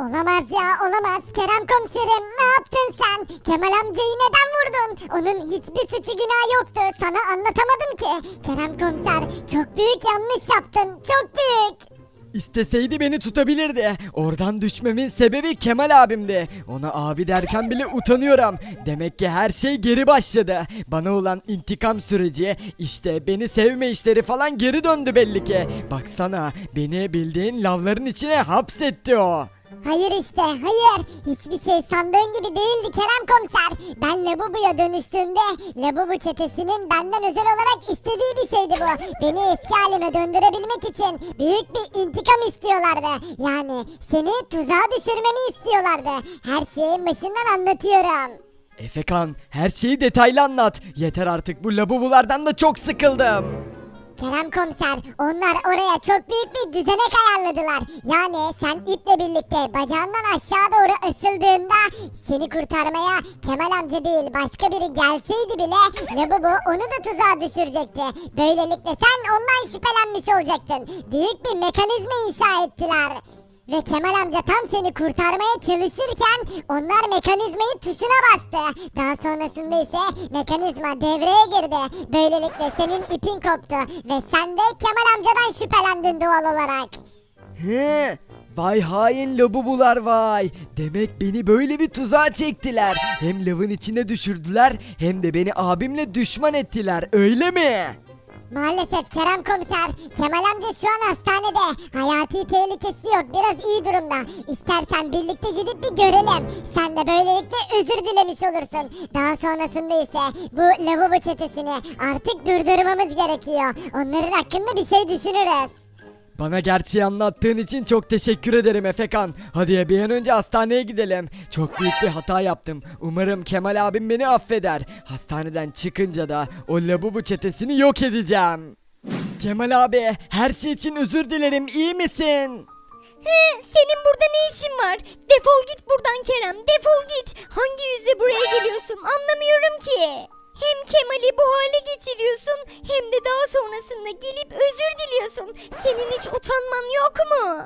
Olamaz ya olamaz. Kerem komiserim ne yaptın sen? Kemal amcayı neden vurdun? Onun hiçbir suçu günahı yoktu. Sana anlatamadım ki. Kerem komiser çok büyük yanlış yaptın. Çok büyük. İsteseydi beni tutabilirdi. Oradan düşmemin sebebi Kemal abimdi. Ona abi derken bile utanıyorum. Demek ki her şey geri başladı. Bana olan intikam süreci, işte beni sevme işleri falan geri döndü belli ki. Baksana, beni bildiğin lavların içine hapsetti o. Hayır işte hayır. Hiçbir şey sandığın gibi değildi Kerem komiser. Ben Labubu'ya dönüştüğümde Labubu çetesinin benden özel olarak istediği bir şeydi bu. Beni eski halime döndürebilmek için büyük bir intikam istiyorlardı. Yani seni tuzağa düşürmemi istiyorlardı. Her şeyi başından anlatıyorum. Efekan, her şeyi detaylı anlat. Yeter artık bu labubulardan da çok sıkıldım. Kerem komiser onlar oraya çok büyük bir düzenek ayarladılar. Yani sen iple birlikte bacağından aşağı doğru asıldığında seni kurtarmaya Kemal amca değil başka biri gelseydi bile Labubu onu da tuzağa düşürecekti. Böylelikle sen ondan şüphelenmiş olacaktın. Büyük bir mekanizma inşa ettiler. Ve Kemal amca tam seni kurtarmaya çalışırken onlar mekanizmayı tuşuna bastı. Daha sonrasında ise mekanizma devreye girdi. Böylelikle senin ipin koptu ve sen de Kemal amcadan şüphelendin doğal olarak. He, vay hain labubular vay. Demek beni böyle bir tuzağa çektiler. Hem lavın içine düşürdüler hem de beni abimle düşman ettiler öyle mi? Maalesef Kerem komiser, Kemal amca şu an hastanede. Hayati tehlikesi yok, biraz iyi durumda. İstersen birlikte gidip bir görelim. Sen de böylelikle özür dilemiş olursun. Daha sonrasında ise bu lavabo çetesini artık durdurmamız gerekiyor. Onların hakkında bir şey düşünürüz. Bana gerçeği anlattığın için çok teşekkür ederim Efekan. Hadi bir an önce hastaneye gidelim. Çok büyük bir hata yaptım. Umarım Kemal abim beni affeder. Hastaneden çıkınca da o labubu çetesini yok edeceğim. Kemal abi her şey için özür dilerim iyi misin? He, senin burada ne işin var? Defol git buradan Kerem, defol git. Hangi yüzle buraya geliyorsun? Anlamıyorum ki. Hem Kemal'i bu hale getiriyorsun hem de daha sonrasında gelip özür diliyorsun. Senin hiç utanman yok mu?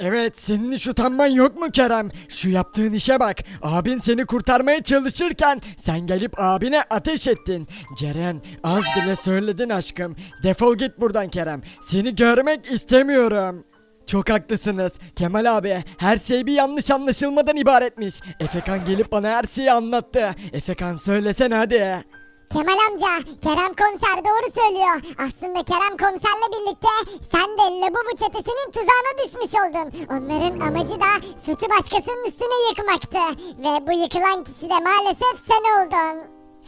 Evet senin hiç utanman yok mu Kerem? Şu yaptığın işe bak. Abin seni kurtarmaya çalışırken sen gelip abine ateş ettin. Ceren az bile söyledin aşkım. Defol git buradan Kerem. Seni görmek istemiyorum. Çok haklısınız. Kemal abi her şey bir yanlış anlaşılmadan ibaretmiş. Efekan gelip bana her şeyi anlattı. Efekan söylesene hadi. Kemal amca, Kerem komiser doğru söylüyor. Aslında Kerem komiserle birlikte sen de Labubu çetesinin tuzağına düşmüş oldun. Onların amacı da suçu başkasının üstüne yıkmaktı. Ve bu yıkılan kişi de maalesef sen oldun.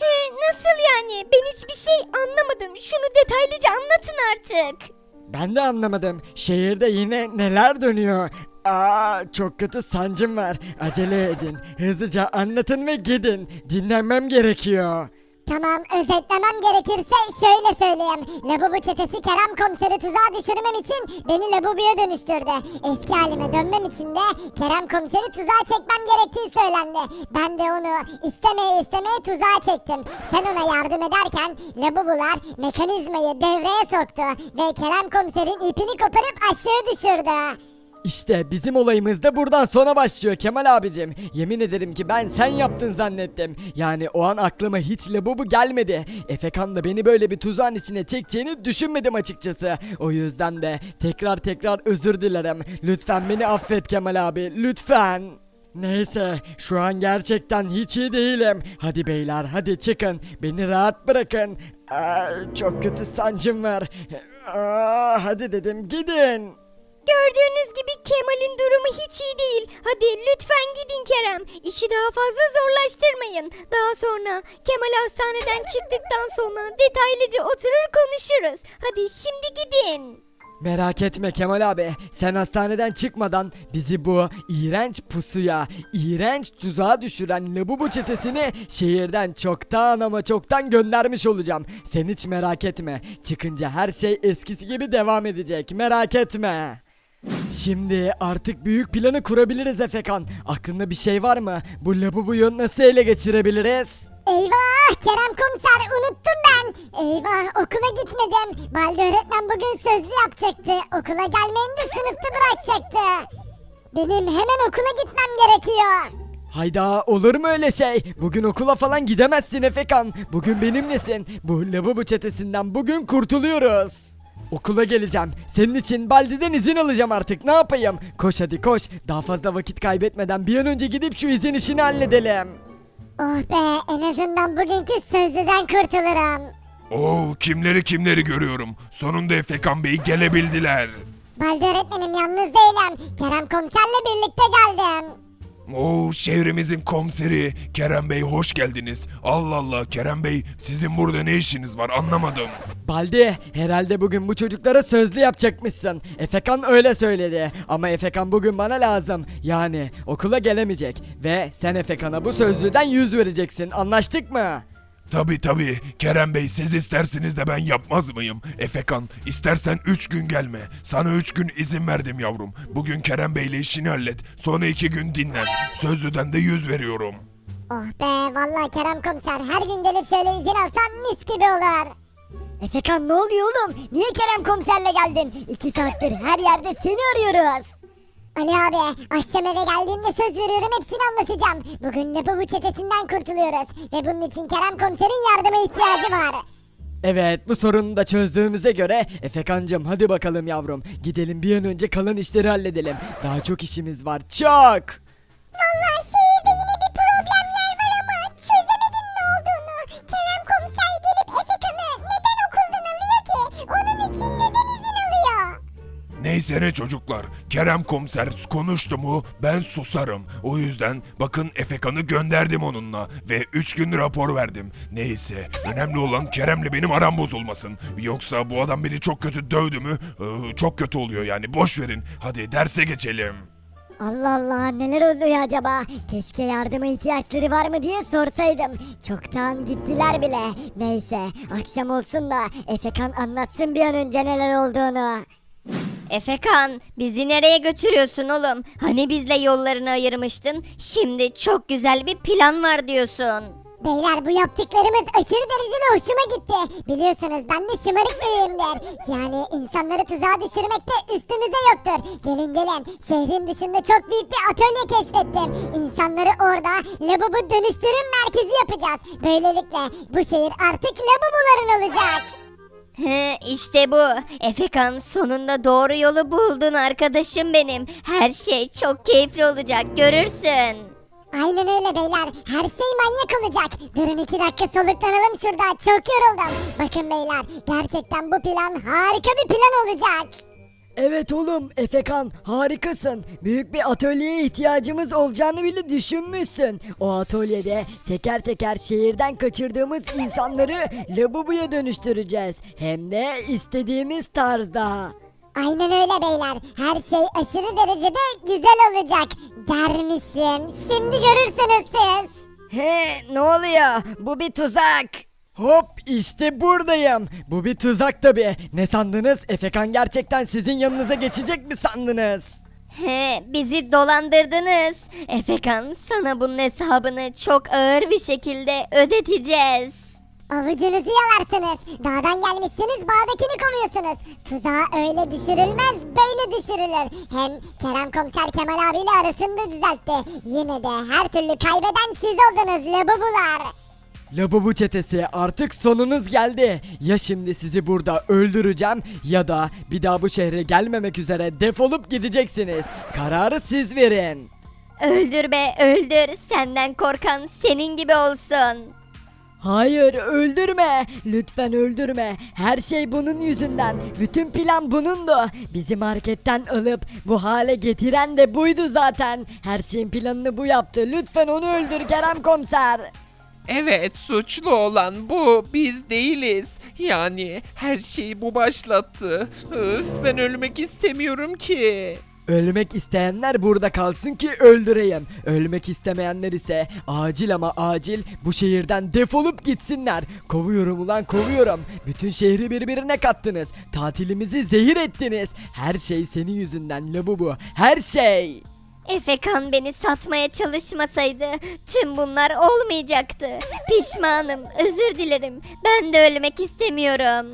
He, nasıl yani? Ben hiçbir şey anlamadım. Şunu detaylıca anlatın artık. Ben de anlamadım. Şehirde yine neler dönüyor? Aa, çok kötü sancım var. Acele edin. Hızlıca anlatın ve gidin. Dinlenmem gerekiyor. Tamam özetlemem gerekirse şöyle söyleyeyim. Labubu çetesi Kerem komiseri tuzağa düşürmem için beni Labubu'ya dönüştürdü. Eski halime dönmem için de Kerem komiseri tuzağa çekmem gerektiği söylendi. Ben de onu istemeye istemeye tuzağa çektim. Sen ona yardım ederken Labubular mekanizmayı devreye soktu ve Kerem komiserin ipini koparıp aşağı düşürdü. İşte bizim olayımız da buradan sona başlıyor Kemal abicim. Yemin ederim ki ben sen yaptın zannettim. Yani o an aklıma hiç labubu gelmedi. Efekan da beni böyle bir tuzağın içine çekeceğini düşünmedim açıkçası. O yüzden de tekrar tekrar özür dilerim. Lütfen beni affet Kemal abi lütfen. Neyse şu an gerçekten hiç iyi değilim. Hadi beyler hadi çıkın. Beni rahat bırakın. Aa, çok kötü sancım var. Aa, hadi dedim gidin. Gördüğünüz gibi Kemal'in durumu hiç iyi değil. Hadi lütfen gidin Kerem. İşi daha fazla zorlaştırmayın. Daha sonra Kemal hastaneden çıktıktan sonra detaylıca oturur konuşuruz. Hadi şimdi gidin. Merak etme Kemal abi. Sen hastaneden çıkmadan bizi bu iğrenç pusuya, iğrenç tuzağa düşüren Labubu çetesini şehirden çoktan ama çoktan göndermiş olacağım. Sen hiç merak etme. Çıkınca her şey eskisi gibi devam edecek. Merak etme. Şimdi artık büyük planı kurabiliriz Efekan. Aklında bir şey var mı? Bu Labubu'yu nasıl ele geçirebiliriz? Eyvah Kerem komiser unuttum ben. Eyvah okula gitmedim. Balde öğretmen bugün sözlü yapacaktı. Okula gelmeyeni de sınıfta bırakacaktı. Benim hemen okula gitmem gerekiyor. Hayda olur mu öyle şey? Bugün okula falan gidemezsin Efekan. Bugün benimlesin. Bu lavabo çetesinden bugün kurtuluyoruz. Okula geleceğim. Senin için Baldi'den izin alacağım artık. Ne yapayım? Koş hadi koş. Daha fazla vakit kaybetmeden bir an önce gidip şu izin işini halledelim. Oh be en azından bugünkü sözlüden kurtulurum. Oo kimleri kimleri görüyorum. Sonunda Efekan Bey gelebildiler. Baldi öğretmenim yalnız değilim. Kerem komiserle birlikte geldim. Oo şehrimizin komiseri Kerem Bey hoş geldiniz. Allah Allah Kerem Bey sizin burada ne işiniz var anlamadım. Baldi herhalde bugün bu çocuklara sözlü yapacakmışsın. Efekan öyle söyledi. Ama Efekan bugün bana lazım. Yani okula gelemeyecek. Ve sen Efekan'a bu sözlüden yüz vereceksin. Anlaştık mı? Tabi tabi Kerem Bey siz isterseniz de ben yapmaz mıyım? Efekan istersen 3 gün gelme. Sana 3 gün izin verdim yavrum. Bugün Kerem Bey'le işini hallet. Sonra 2 gün dinlen. Sözlüden de 100 veriyorum. Oh be vallahi Kerem komiser her gün gelip şöyle izin alsam mis gibi olur. Efekan ne oluyor oğlum? Niye Kerem komiserle geldin? İki saattir her yerde seni arıyoruz. Ali abi akşam eve geldiğimde söz veriyorum hepsini anlatacağım. Bugün Lepavı çetesinden kurtuluyoruz. Ve bunun için Kerem komiserin yardıma ihtiyacı var. Evet bu sorunu da çözdüğümüze göre Efekancım hadi bakalım yavrum. Gidelim bir an önce kalan işleri halledelim. Daha çok işimiz var. Çok. Vallahi şehirde Neyse ne çocuklar. Kerem komiser konuştu mu ben susarım. O yüzden bakın Efekan'ı gönderdim onunla. Ve 3 gün rapor verdim. Neyse önemli olan Kerem'le benim aram bozulmasın. Yoksa bu adam beni çok kötü dövdü mü ee, çok kötü oluyor yani boş verin. Hadi derse geçelim. Allah Allah neler oluyor acaba? Keşke yardıma ihtiyaçları var mı diye sorsaydım. Çoktan gittiler bile. Neyse akşam olsun da Efekan anlatsın bir an önce neler olduğunu. Efekan bizi nereye götürüyorsun oğlum? Hani bizle yollarını ayırmıştın? Şimdi çok güzel bir plan var diyorsun. Beyler bu yaptıklarımız aşırı derecede hoşuma gitti. Biliyorsunuz ben de şımarık biriyimdir. Yani insanları tuzağa düşürmekte üstümüze yoktur. Gelin gelin şehrin dışında çok büyük bir atölye keşfettim. İnsanları orada lavabo dönüştürüm merkezi yapacağız. Böylelikle bu şehir artık lavaboların olacak. He, işte bu. Efekan sonunda doğru yolu buldun arkadaşım benim. Her şey çok keyifli olacak görürsün. Aynen öyle beyler. Her şey manyak olacak. Durun iki dakika soluklanalım şurada. Çok yoruldum. Bakın beyler. Gerçekten bu plan harika bir plan olacak. Evet oğlum Efekan harikasın. Büyük bir atölyeye ihtiyacımız olacağını bile düşünmüşsün. O atölyede teker teker şehirden kaçırdığımız insanları labubuya dönüştüreceğiz. Hem de istediğimiz tarzda. Aynen öyle beyler. Her şey aşırı derecede güzel olacak. Dermişim. Şimdi görürsünüz siz. He, ne oluyor? Bu bir tuzak. Hop işte buradayım. Bu bir tuzak tabi. Ne sandınız? Efekan gerçekten sizin yanınıza geçecek mi sandınız? He, bizi dolandırdınız. Efekan sana bunun hesabını çok ağır bir şekilde ödeteceğiz. Avucunuzu yalarsınız. Dağdan gelmişsiniz bağdakini kovuyorsunuz. Tuzağa öyle düşürülmez böyle düşürülür. Hem Kerem komiser Kemal abiyle arasını da düzeltti. Yine de her türlü kaybeden siz oldunuz labubular. Labubu çetesi artık sonunuz geldi. Ya şimdi sizi burada öldüreceğim ya da bir daha bu şehre gelmemek üzere defolup gideceksiniz. Kararı siz verin. Öldür be öldür. Senden korkan senin gibi olsun. Hayır öldürme. Lütfen öldürme. Her şey bunun yüzünden. Bütün plan bunundu. Bizi marketten alıp bu hale getiren de buydu zaten. Her şeyin planını bu yaptı. Lütfen onu öldür Kerem komiser. Evet suçlu olan bu biz değiliz. Yani her şeyi bu başlattı. Öf ben ölmek istemiyorum ki. Ölmek isteyenler burada kalsın ki öldüreyim. Ölmek istemeyenler ise acil ama acil bu şehirden defolup gitsinler. Kovuyorum ulan kovuyorum. Bütün şehri birbirine kattınız. Tatilimizi zehir ettiniz. Her şey senin yüzünden labubu. Her şey. Efekan beni satmaya çalışmasaydı tüm bunlar olmayacaktı. Pişmanım, özür dilerim. Ben de ölmek istemiyorum.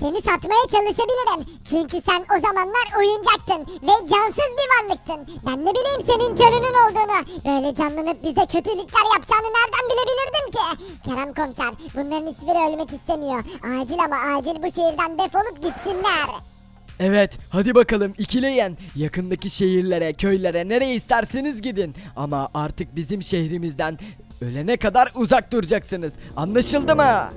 seni satmaya çalışabilirim. Çünkü sen o zamanlar oyuncaktın ve cansız bir varlıktın. Ben ne bileyim senin canının olduğunu. Böyle canlanıp bize kötülükler yapacağını nereden bilebilirdim ki? Kerem komiser bunların hiçbiri ölmek istemiyor. Acil ama acil bu şehirden defolup gitsinler. Evet, hadi bakalım ikileyen. Yakındaki şehirlere, köylere, nereye isterseniz gidin. Ama artık bizim şehrimizden ölene kadar uzak duracaksınız. Anlaşıldı mı?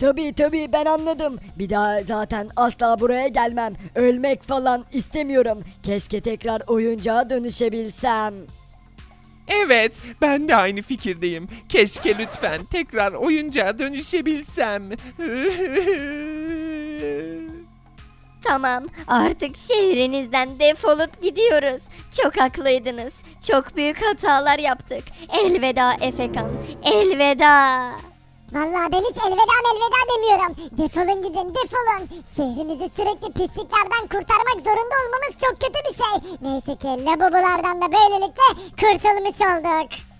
Tabii tabii ben anladım. Bir daha zaten asla buraya gelmem. Ölmek falan istemiyorum. Keşke tekrar oyuncağa dönüşebilsem. Evet, ben de aynı fikirdeyim. Keşke lütfen tekrar oyuncağa dönüşebilsem. Tamam artık şehrinizden defolup gidiyoruz. Çok haklıydınız. Çok büyük hatalar yaptık. Elveda Efekan. Elveda. Vallahi ben hiç elveda elveda demiyorum. Defolun gidin defolun. Şehrimizi sürekli pisliklerden kurtarmak zorunda olmamız çok kötü bir şey. Neyse ki labubulardan da böylelikle kurtulmuş olduk.